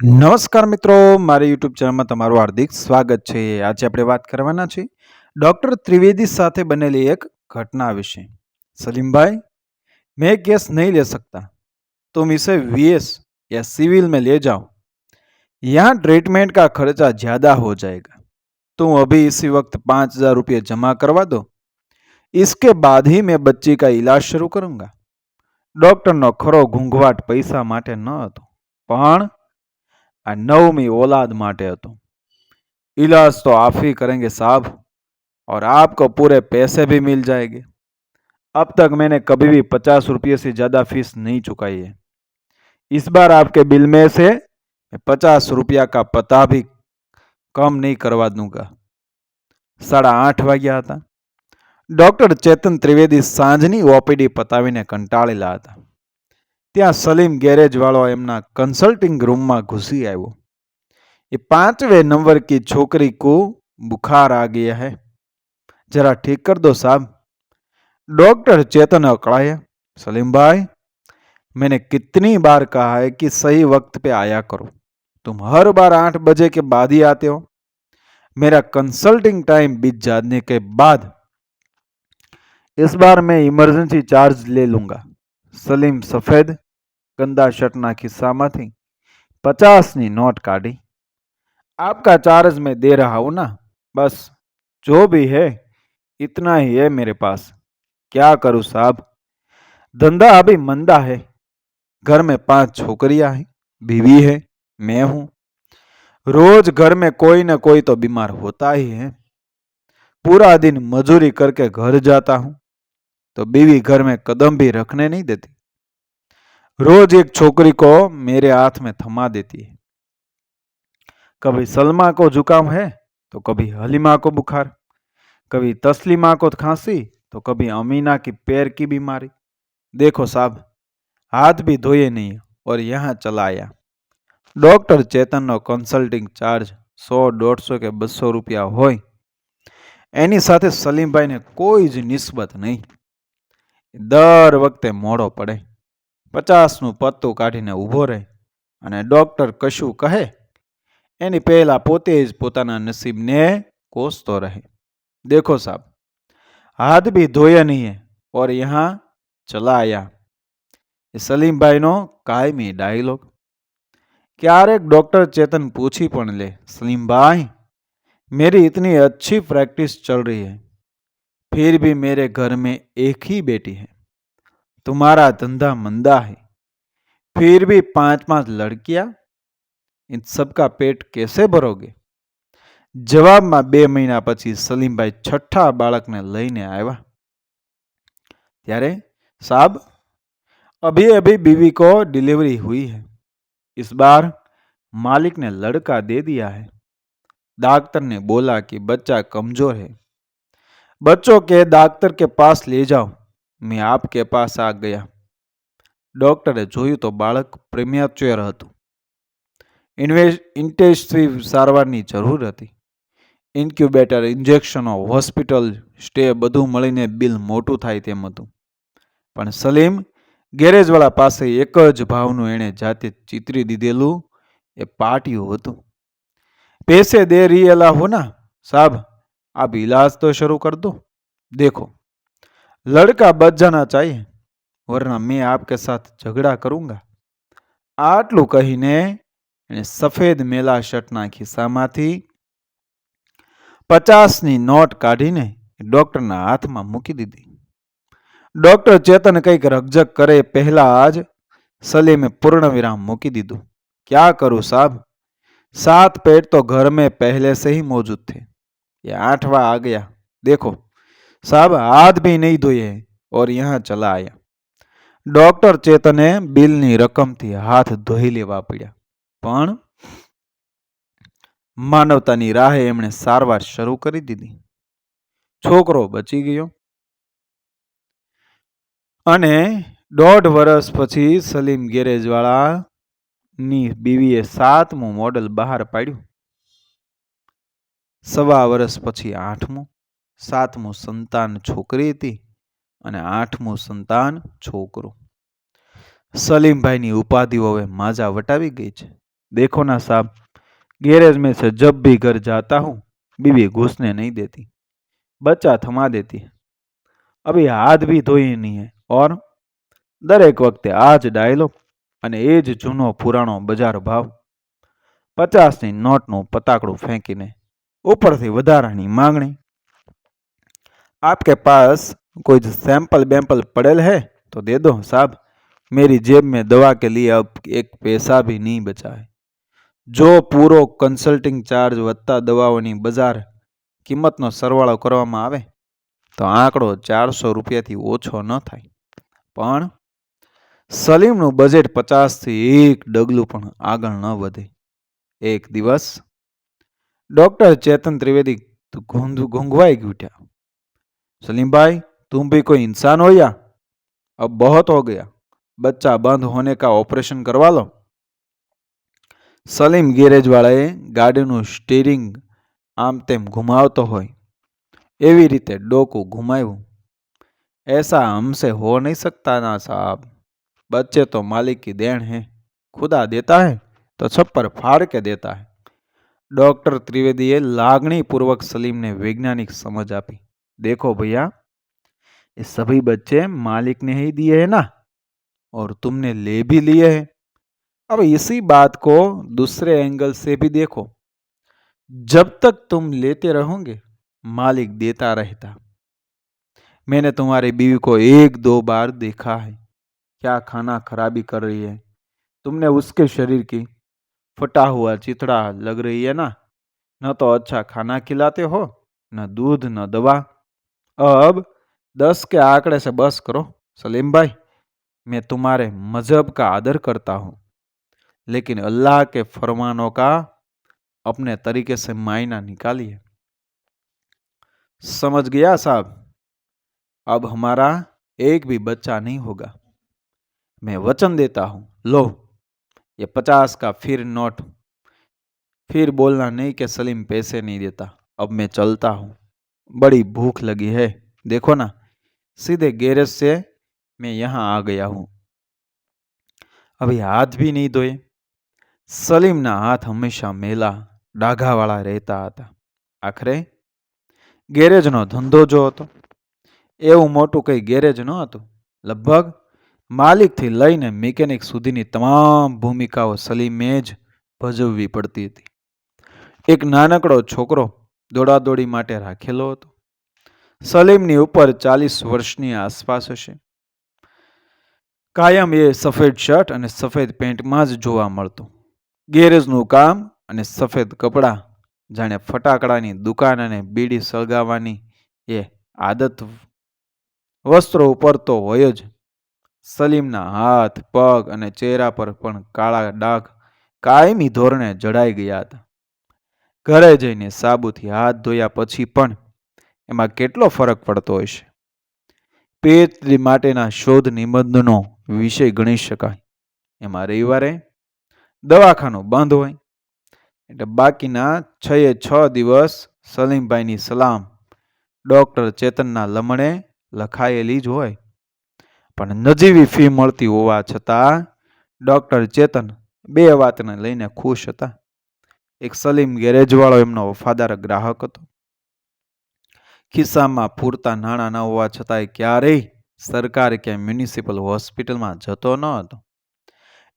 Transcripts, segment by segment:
નમસ્કાર મિત્રો મારી યુટ્યુબ ચેનલમાં તમારું હાર્દિક સ્વાગત છે આજે આપણે વાત કરવાના છે ડૉક્ટર ત્રિવેદી સાથે બનેલી એક घटना विषय सलीम भाई मैं केस नहीं ले सकता तुम इसे वीएस या सिविल में ले जाओ यहाँ ट्रीटमेंट का खर्चा ज़्यादा हो जाएगा तुम अभी इसी वक्त पाँच हजार रुपये जमा करवा दो इसके बाद ही मैं बच्ची का इलाज शुरू करूँगा ડૉક્ટરનો ખરો ઘૂંઘવાટ પૈસા માટે ન હતો પણ આ નવમી औलाद माटे હતો इलाज तो आप ही करेंगे साहब और आपको पूरे पैसे भी मिल जाएंगे अब तक मैंने कभी भी पचास रुपये से ज़्यादा फीस नहीं चुकाई है इस बार आपके बिल में से मैं पचास रुपया का पता भी कम नहीं करवा दूंगा સાડા આઠ વાગ્યા હતા ડૉક્ટર ચેતન ત્રિવેદી સાંજની ઓપીડી પતાવીને કંટાળેલા હતા ત્યાં સલીમ ગેરેજવાળો कंसल्टिंग रूम में घुसी आयो ये पांचवे नंबर की छोकरी को बुखार आ गया है जरा ठीक कर दो साहब डॉक्टर चेतन अकड़ाया सलीम भाई मैंने कितनी बार कहा है कि सही वक्त पे आया करो तुम हर बार आठ बजे के बाद ही आते हो मेरा कंसल्टिंग टाइम बीत जाने के बाद इस बार मैं इमरजेंसी चार्ज ले लूँगा સલીમ સફેદ ગંદા શર્ટના ખિસ્સામાંથી પચાસની નોટ કાઢી आपका चार्ज मैं दे रहा हूं ना बस जो भी है इतना ही है मेरे पास क्या करूं साहब धंधा अभी मंदा है घर में पांच छोकरियां हैं बीवी है मैं हूं रोज घर में कोई ना कोई तो बीमार होता ही है पूरा दिन मजूरी करके घर जाता हूं तो बीवी घर में कदम भी रखने नहीं देती रोज एक छोकरी को मेरे हाथ में थमा देती है कभी सलमा को जुकाम है तो कभी हलीमा को बुखार कभी तस्लीमा को खांसी तो कभी अमीना की पैर की बीमारी देखो साहब हाथ भी धोए नहीं और यहाँ चला आया ડોક્ટર ચેતનનો કન્સલ્ટિંગ ચાર્જ સો દોઢસો કે બસો રૂપિયા હોય એની સાથે સલીમભાઈને કોઈ જ નિસ્બત નહીં દર વખતે મોડો પડે પચાસનું પત્તું કાઢીને ઊભો રહે અને ડૉક્ટર કશું કહે એની પહેલાં પોતે જ પોતાના નસીબને કોસતો રહે देखो साहब हाथ भी धोया नहीं है और यहाँ चला आया ये सलीम भाई नो कायमी डायलॉग क्यारेक डॉक्टर चेतन पूछी पण ले सलीम भाई मेरी इतनी अच्छी प्रैक्टिस चल रही है फिर भी मेरे घर में एक ही बेटी है तुम्हारा धंधा मंदा है फिर भी पांच पांच लड़कियां इन सबका पेट कैसे भरोगे જવાબમાં બે મહિના પછી સલીમભાઈ છઠ્ઠા બાળકને લઈને આવ્યા ત્યારે साहब अभी अभी बीवी को डिलीवरी हुई है इस बार मालिक ने लड़का दे दिया है डॉक्टर ने बोला कि बच्चा कमजोर है बच्चों के डॉक्टर के पास ले जाओ मैं आपके पास आ गया ડોક્ટરે જોયું તો બાળક પ્રેમ્યાચ્યોર હતું ઇન્વેસ્ટ ઇન્ટેન્સિવ સારવારની જરૂર હતી ઇન્ક્યુબેટર ઇન્જેક્શનો હોસ્પિટલ સ્ટે બધું મળીને બિલ મોટું થાય તેમ હતું પણ સલીમ ગેરેજવાળા પાસે એક જ ભાવનું એણે જાતે ચિતરી દીધેલું એ પાટિયું હતું पैसे दे रियला हो ना साहब आप इलाज तो शुरू कर दो देखो लड़का बच जाना चाहिए वरना मैं आपके साथ झगड़ा करूंगा આટલું કહીને એણે સફેદ મેલા શર્ટના ખિસ્સામાંથી પચાસની નોટ કાઢીને ડોક્ટરના હાથમાં મૂકી દીધી ડોક્ટર ચેતન કંઈક રકઝક કરે પહેલા જ સલીમે પૂર્ણ વિરામ મૂકી દીધું क्या करूं साहब सात पेट तो घर में पहले से ही मौजूद थे ये आठवां आ गया देखो साहब हाथ भी नहीं धोए हैं और यहाँ चला आया ડોક્ટર ચેતને બિલની રકમથી હાથ ધોઈ લેવા પડ્યા પણ માનવતાની રાહે એમણે સારવાર શરૂ કરી દીધી છોકરો બચી ગયો અને દોઢ વર્ષ પછી સલીમ ગેરેજવાળાની બીવીએ સાતમું મોડલ બહાર પાડ્યું સવા વર્ષ પછી આઠમું, સાતમું સંતાન છોકરી હતી અને આઠમું સંતાન છોકરો. સલીમભાઈની ઉપાધિઓ હવે માજા વટાવી ગઈ છે. દેખો ના સાબ ગેરેજ મેં છે જબ ભી ઘર જાતા હું બીબી ઘૂસને નહીં દેતી, બચ્ચા થમા દેતી. અભી હાથ બી ધોઈ નહીં હે, ઓર દરેક વખતે આ જ ડાયલોગ અને એ જ જૂનો પુરાણો બજાર ભાવ. પચાસની નોટનું પતાકડું ફેંકીને ઉપરથી વધારાની માંગણી आपके पास कोई सैंपल वैम्पल पड़ेल है तो दे दो साहब मेरी जेब में दवा के लिए अब एक पैसा भी नहीं बचा है જો પૂરો કન્સલ્ટિંગ ચાર્જ વત્તા દવાઓની બજાર કિંમતનો સરવાળો કરવામાં આવે તો આંકડો ચારસો રૂપિયાથી ઓછો ન થાય પણ સલીમનું બજેટ પચાસથી એક ડગલું પણ આગળ ન વધે એક દિવસ डॉक्टर चेतन त्रिवेदी तो घूंध घूंघवाई उठा सलीम भाई तुम भी कोई इंसान हो या अब बहुत हो गया बच्चा बंद होने का ऑपरेशन करवा लो સલીમ ગેરેજવાળાએ ગાડીનું સ્ટીરિંગ આમ તેમ ઘુમાવતો હોય એવી રીતે ડોકું ઘુમાવ્યું ऐसा हमसे हो नहीं सकता ना साहब बच्चे तो मालिक की देन है खुदा देता है तो छप्पर फाड़ के देता है डॉक्टर त्रिवेदीए लागणीपूर्वक सलीम ने वैज्ञानिक समझ आपी देखो भैया ये सभी बच्चे मालिक ने ही दिए हैं ना और तुमने ले भी लिए हैं अब इसी बात को दूसरे एंगल से भी देखो जब तक तुम लेते रहोगे मालिक देता रहता मैंने तुम्हारी बीवी को एक दो बार देखा है क्या खाना खराबी कर रही है तुमने उसके शरीर की फटा हुआ चिथड़ा लग रही है ना? न तो अच्छा खाना खिलाते हो, न दूध, न दवा। अब दस के आंकड़े से बस करो, सलीम भाई, मैं तुम्हारे मज़हब का आदर करता हूँ। लेकिन अल्लाह के फरमानों का अपने तरीके से मायना निकालिए। समझ गया साहब? अब हमारा एक भी बच्चा नहीं होगा। मैं वचन देता हूँ, लो। ये पचास का फिर नोट फिर बोलना नहीं कि सलीम पैसे नहीं देता अब मैं चलता हूं बड़ी भूख लगी है देखो ना सीधे गैरेज से मैं यहां आ गया हूं अभी हाथ भी नहीं धोए સલીમના હાથ હંમેશા મેલા ડાઘાવાળા રહેતા હતા આખરે ગેરેજનો ધંધો જો હતો એવું મોટું કંઈ ગેરેજ ન હતું લગભગ માલિકથી લઈને મિકેનિક સુધીની તમામ ભૂમિકાઓ સલીમે જ ભજવવી પડતી હતી. એક નાનકડો છોકરો દોડાદોડી માટે રાખેલો હતો. સલીમની ઉપર ચાલીસ વર્ષની આસપાસ હશે. કાયમ એ સફેદ શર્ટ અને સફેદ પેન્ટમાં જ જોવા મળતો. ગેરેજનું કામ અને સફેદ કપડાં, જાણે ફટાકડાની દુકાન અને બીડી સળગાવવાની એ આદત વસ્ત્રો ઉપર તો હોય જ સલીમના હાથ, પગ અને ચહેરા પર પણ કાળા ડાઘ કાયમી ધોરણે જડાઈ ગયા હતા. ઘરે જઈને સાબુથી હાથ ધોયા પછી પણ એમાં કેટલો ફરક પડતો હશે પીએચડી માટેના શોધ નિબંધનો વિષય ગણી શકાય. એમાં રવિવારે દવાખાનું બંધ હોય એટલે બાકીના છ છ દિવસ સલીમભાઈની સલામ ડૉક્ટર ચેતનના લમણે લખાયેલી જ હોય. પણ નજીવી ફી મળતી હોવા છતાં ડૉક્ટર ચેતન બે વાતને લઈને ખુશ હતા. એક સલીમ ગેરેજવાળો એમનો વફાદાર ગ્રાહક હતો. ખિસ્સામાં પૂરતા નાણાં ન હોવા છતાંય ક્યારેય સરકાર કે મ્યુનિસિપલ હોસ્પિટલમાં જતો ન હતો.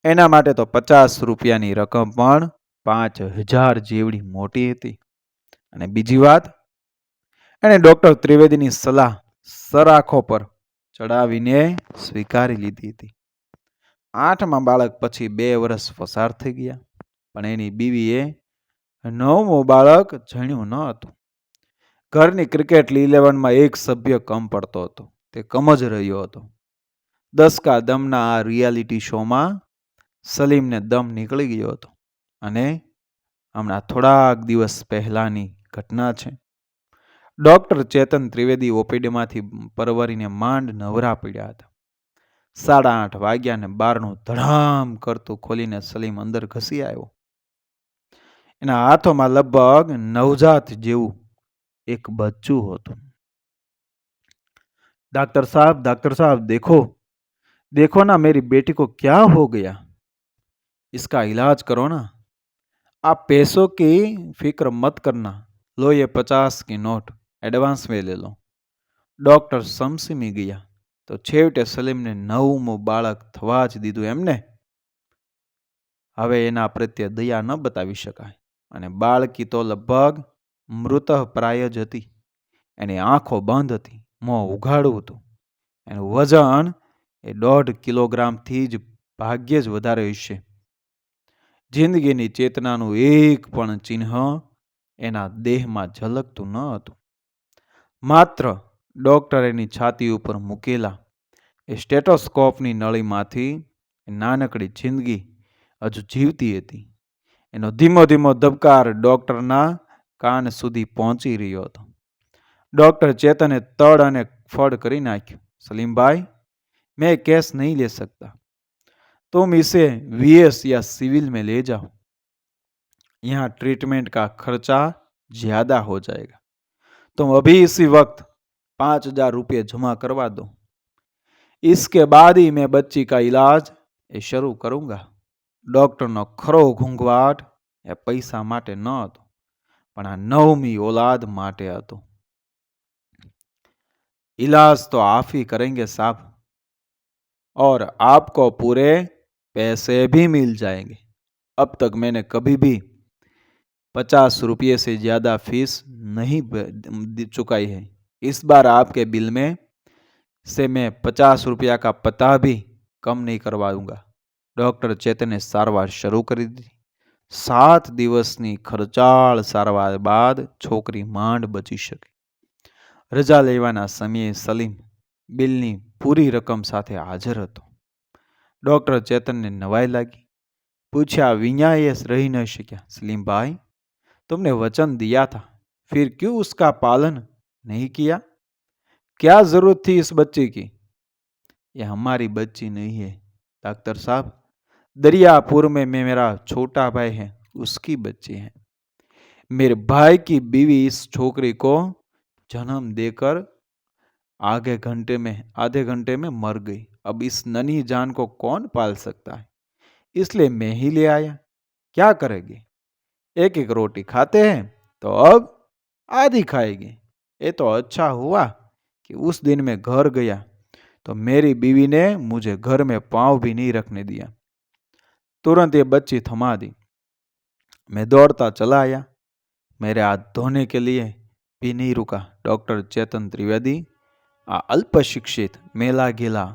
એના માટે તો પચાસ રૂપિયાની રકમ પણ પાંચ હજાર જેવડી મોટી હતી. અને બીજી વાત, એણે ડૉક્ટર ત્રિવેદીની સલાહ સરાખો પર ચડાવીને સ્વીકારી લીધી હતી. આઠમા બાળક પછી બે વર્ષ પસાર થઈ ગયા, પણ એની બીવીએ નવમું બાળક જણ્યું ન હતું. ઘરની ક્રિકેટ ઇલેવનમાં એક સભ્ય કમ પડતો હતો, તે કમ જ રહ્યો હતો. દસકા દમના આ રિયાલિટી શોમાં સલીમને દમ નીકળી ગયો હતો અને હમણાં થોડાક દિવસ પહેલાંની ઘટના છે. ડૉક્ટર ચેતન ત્રિવેદી ઓપીડીમાંથી પરવરીને માંડ નવરા પડ્યા હતા સાડા આઠ વાગ્યા ને બારનું ધડામ કરતું ખોલીને સલીમ અંદર ઘસી આવ્યો એના હાથોમાં લગભગ નવજાત જેવું એક બચ્ચું હતું डॉक्टर साहब डॉक्टर साहब देखो देखो ना मेरी बेटी को क्या हो गया इसका इलाज करो ना आप पैसों की फिक्र मत करना लो ये पचास की नोट એડવાન્સ મે લે લો ડૉક્ટર સમસીમી ગયા. તો છેવટે સલીમને નવમું બાળક થવા જ દીધું એમને. હવે એના પ્રત્યે દયા ન બતાવી શકાય. અને બાળકી તો લગભગ મૃતપ્રાય જ હતી. એની આંખો બંધ હતી. મોં ઉઘાડું હતું. એનું વજન એ દોઢ કિલોગ્રામથી જ ભાગ્યે જ વધારે હશે. જિંદગીની ચેતનાનું એક પણ ચિહ્ન એના દેહમાં ઝલકતું ન હતું. માત્ર ડોક્ટર એની છાતી ઉપર મૂકેલા એ સ્ટેટોસ્કોપની નળીમાંથી એ નાનકડી જિંદગી હજુ જીવતી હતી એનો ધીમો ધીમો ધબકાર ડોક્ટરના કાન સુધી પહોંચી રહ્યો હતો डॉक्टर चेतन ने तड़ અને ફળ કરી નાખ્યું सलीम मैं केस नहीं ले सकता तुम इसे वीएस या सिविल में ले जाओ यहाँ ट्रीटमेंट का खर्चा ज्यादा हो जाएगा तुम अभी इसी वक्त पाँच हज़ार रुपये जमा करवा दो। इसके बाद ही मैं बच्ची का इलाज शुरू करूँगा। डॉक्टर नो खरो घूंघवाट ए पैसा माटे न हतो पण आ नवमी ઓલાદ माटे हतो इलाज तो आप ही करेंगे साहब, और आपको पूरे पैसे भी मिल जाएँगे। अब तक मैंने कभी भी पचास रुपये से ज़्यादा फ़ीस नहीं चुकाई है। इस बार आपके बिल में से मैं पचास रुपया का पता भी कम नहीं करवाऊँगा डॉक्टर चेतन ने सारवार शुरू कर दी। सात दिवस की खर्चाल सारवार बाद छोकरी मांड बची सके रजा लेवाना समय सलीम बिलनी पूरी रकम साथ हाजर हो डॉक्टर चेतन ने नवाई लगी। पूछा विनाएस रही न सकिया सलीम भाई तुमने वचन दिया था, फिर क्यों उसका पालन नहीं किया? क्या ज़रूरत थी इस बच्चे की? यह हमारी बच्ची नहीं है, डॉक्टर साहब। दरियापुर में मैं, मेरा छोटा भाई है, उसकी बच्ची है। मेरे भाई की बीवी इस छोकरी को जन्म देकर आगे घंटे में, आधे घंटे में मर गई। अब इस ननी जान को कौन पाल सकता है? इसलिए मैं ही ले आया। क्या करेगी? एक एक रोटी खाते हैं तो अब आधी खाएगी ये तो अच्छा हुआ कि उस दिन मैं घर गया तो मेरी बीवी ने मुझे घर में पांव भी नहीं रखने दिया तुरंत ये बच्ची थमा दी मैं दौड़ता चला आया मेरे हाथ धोने के लिए भी नहीं रुका ડૉક્ટર ચેતન ત્રિવેદી આ અલ્પશિક્ષિત મેલા ગેલા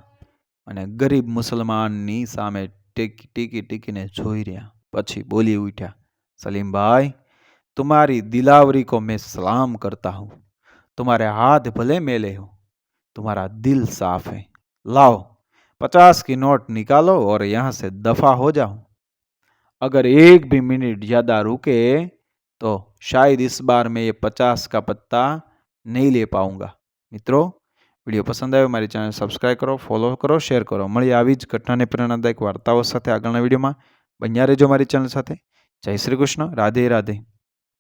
અને ગરીબ મુસલમાનની સામે ટીકી ટીકી ટીકીને જોઈ રહ્યા પછી બોલી ઉઠ્યા सलीम तुम्हारी दिलावरी को मैं सलाम करता हूँ तुम्हारे हाथ भले मेले हो तुम्हारा दिल साफ है लाओ पचास की नोट निकालो और यहाँ से दफा हो जाओ अगर एक भी मिनट ज़्यादा रुके तो शायद इस बार मैं ये पचास का पत्ता નહીં લે પાઉંગા મિત્રો વિડીયો પસંદ આવ્યો મારી ચેનલ સબસ્ક્રાઈબ કરો ફોલો કરો શેર કરો મળી આવી જ ઘટનાને પ્રેરણાદાયક વાર્તાઓ સાથે આગળના વિડીયોમાં બન્યા રહેજો મારી ચેનલ સાથે જય શ્રી કૃષ્ણ રાધે રાધે